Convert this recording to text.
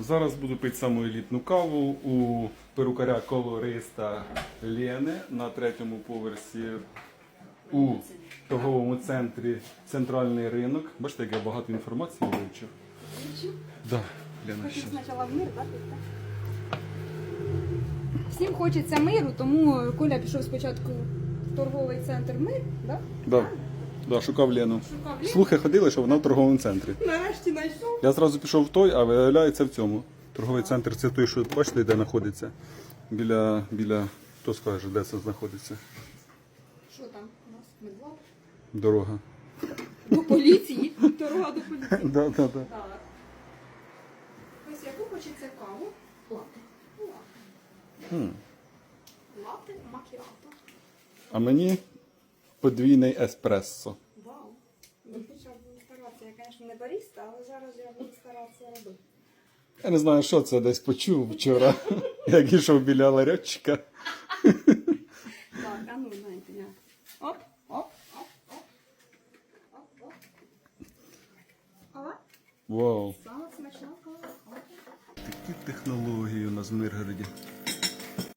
Зараз буду пити саму елітну каву у перукаря колориста Лєни на третьому поверсі у торговому центрі Центральний ринок. Бачите, як я багато інформації вивчив. Да, Лена, ще. спочатку в мир, так? Всім хочеться миру, тому Коля пішов спочатку в торговий центр мир, так? Да. Да, шукав Лену. Шукав Лєну. Слухи ходили, що вона в торговому центрі. Нарешті знайшов. Я зразу пішов в той, а виявляється в цьому. Торговий центр це той, що бачите, де знаходиться. Біля, біля, хто скаже, де це знаходиться. Що там у нас? Медлаб? Дорога. До поліції. Дорога до поліції. Да, да, да. Так. Ось яку хочеться каву? Лати. Лати. Хм. Лати макіато. А мені подвійний еспресо. Вау. Ну, хоча б буду старатися. Я, звісно, не баріста, але зараз я буду старатися робити. Я не знаю, що це десь почув вчора, як йшов біля ларьочка. Так, а ну, знаєте, я. Оп, оп, оп, оп. Оп, оп. Ова. Вау. Саме. Оп. Такі технології у нас в Миргороді.